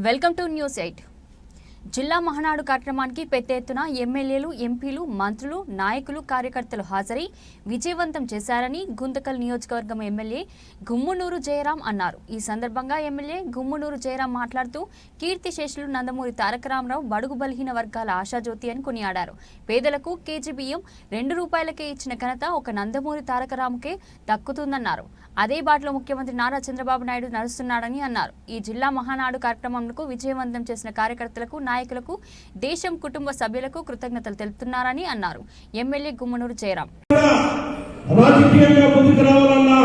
Welcome to news eight జిల్లా మహానాడు కార్యక్రమానికి పెద్ద ఎత్తున ఎమ్మెల్యేలు ఎంపీలు మంత్రులు నాయకులు కార్యకర్తలు హాజరై విజయవంతం చేశారని గుంతకల్ నియోజకవర్గం ఎమ్మెల్యే గుమ్మునూరు జయరాం అన్నారు. ఈ సందర్భంగా ఎమ్మెల్యే గుమ్మునూరు జయరాం మాట్లాడుతూ కీర్తిశేషులు నందమూరి తారక రామారావు బడుగు బలహీన వర్గాల ఆశాజ్యోతి అని కొనియాడారు. పేదలకు కేజీ బియ్యం రెండు రూపాయలకే ఇచ్చిన ఘనత ఒక నందమూరి తారక రాముకే దక్కుతుందన్నారు. అదే బాటలో ముఖ్యమంత్రి నారా చంద్రబాబు నాయుడు నడుస్తున్నాడని అన్నారు. ఈ జిల్లా మహానాడు కార్యక్రమంకు విజయవంతం చేసిన కార్యకర్తలకు నాయకులకు దేశం కుటుంబ సభ్యులకు కృతజ్ఞతలు తెలుపుతున్నారని అన్నారు. ఎమ్మెల్యే గుమ్మనూరు జయరాం. రాజకీయంగా ముందుకు రావాలన్నా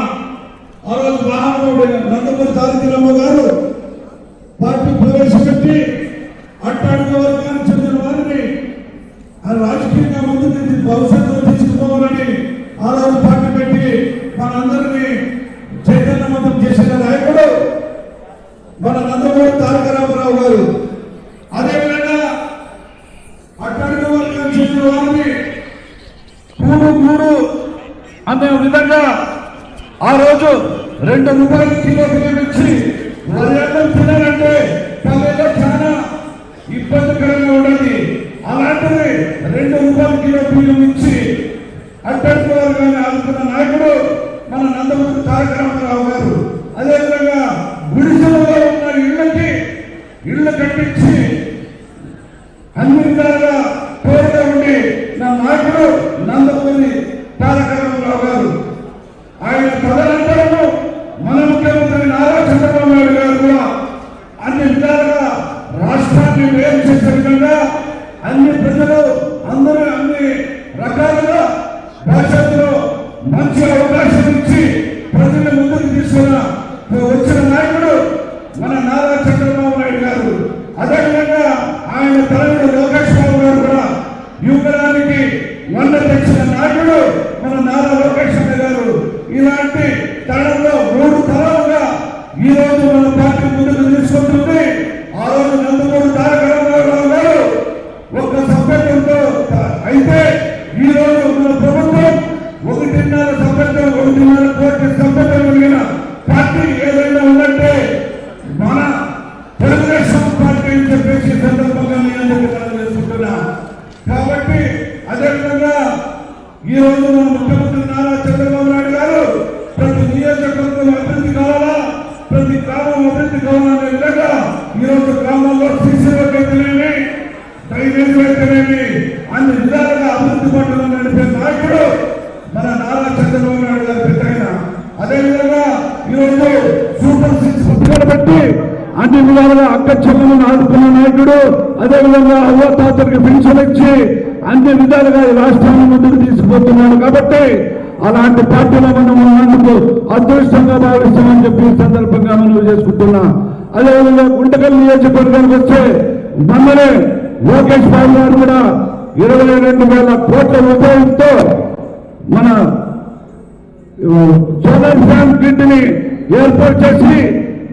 ఆ రోజు నందమూరి గారు పార్టీ ప్రవేశపెట్టి వర్గానికి చెందిన వారిని రాజకీయంగా ముందుకు భవిష్యత్తులో తీసుకుపోవాలని ఆ రోజు పార్టీ పెట్టి మనందరినీ చైతన్యవంతం చేసిన నాయకుడు మన నందమూరి తారక రామారావు గారు అదేవిధంగా అట్టాడుగ వర్గానికి చెందిన వారిని కూడు కూడు అనే విధంగా ఆ రోజు రెండు రూపాయల కిలో బియ్యం ఇచ్చి వాళ్ళందరూ తినాలంటే పల్లెలో చాలా ఇబ్బందికరంగా ఉండదు అలాంటిది రెండు రూపాయల కిలో బియ్యం ఇచ్చి అట్టడుగు వర్గాన్ని ఆదుకున్న నాయకుడు మన నందమూరి తారక రామారావు కలిగిన పార్టీ ఏదైనా ఉందంటే మన తెలుగుదేశం పార్టీ అని చెప్పేసి సందర్భంగా నేను అందరికీ తెలియజేసుకుంటున్నా కాబట్టి అదేవిధంగా ఈరోజు మన ముఖ్యమంత్రి నారా చంద్రబాబు నాయుడు గారు ప్రతి నియోజకవర్గం అభివృద్ధి కావాలా? ప్రతి గ్రామం అభివృద్ధి కావాలనే విధంగా ఈరోజు గ్రామంలో గ్రామాల్లో సీసీ అయితేనేమి డ్రైనేజీలు అయితేనేమి అన్ని విధాలుగా అభివృద్ధి పట్టణం నడిపే నాయకుడు అన్ని విధాలుగా అక్క చెల్లెలను ఆదుకున్న నాయకుడు అదేవిధంగా అవ్వ తాతలకు పెన్షన్ ఇచ్చి అన్ని విధాలుగా ఈ రాష్ట్రాన్ని ముందుకు తీసుకుపోతున్నాడు కాబట్టి అలాంటి పార్టీలో మనం ఉన్నందుకు అదృష్టంగా భావిస్తామని చెప్పి సందర్భంగా మనం చేసుకుంటున్నా. అదేవిధంగా గుంటకల్ నియోజకవర్గానికి వచ్చే మమ్మల్ని లోకేష్ బాబు గారు కూడా ఇరవై రెండు వేల కోట్ల రూపాయలతో మన సోలార్ ఫ్యాన్ గ్రిడ్ని ని ఏర్పాటు చేసి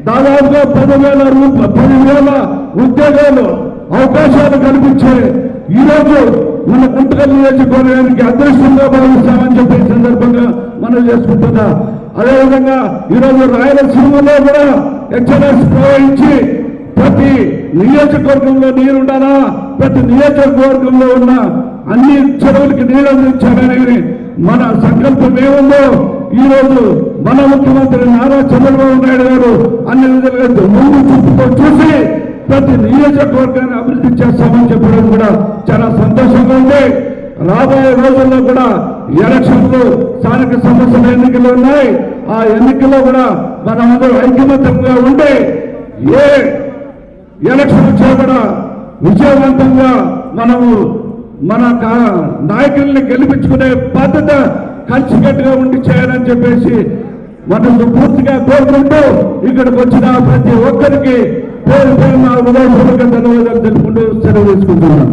దాదాపుగా పదివేల పదివేల ఉద్యోగాలు అవకాశాలు కల్పించే ఈ రోజు మన కుంటకల్ నియోజకవర్గానికి అదృష్టంగా భావిస్తామని చెప్పే సందర్భంగా మనం చేసుకుంటున్నా. అదేవిధంగా ఈరోజు రాయలసీమలో కూడా హెచ్ఎన్ఎస్ ప్రవహించి ప్రతి నియోజకవర్గంలో నీరు ఉండాలా ప్రతి నియోజకవర్గంలో ఉన్న అన్ని చెరువులకి నీరు అందించాలనేది మన సంకల్పం ఏముందో ఈరోజు మన ముఖ్యమంత్రి నారా చంద్రబాబు నాయుడు గారు అన్ని విధాలుగా ముందు చూపుతో చూసి ప్రతి నియోజకవర్గాన్ని అభివృద్ధి చేస్తామని చెప్పడం కూడా చాలా సంతోషంగా ఉంది. రాబోయే రోజుల్లో కూడా ఎలక్షన్లు స్థానిక సంస్థల ఎన్నికలు ఉన్నాయి. ఆ ఎన్నికల్లో కూడా మనమందరూ ఐక్యమత్యంగా ఉండి ఏ ఎలక్షన్ వచ్చినా కూడా విజయవంతంగా మనము మన నాయకుల్ని గెలిపించుకునే బాధ్యత కలిసికట్టుగా ఉండి చేయాలని చెప్పేసి మనసు పూర్తిగా కోరుకుంటూ ఇక్కడికి వచ్చిన ప్రతి ఒక్కరికి పేరు పేరు నా ఉదయపూర్వక ధన్యవాదాలు తెలుపుకుంటూ సెలవు తీసుకుంటున్నాను.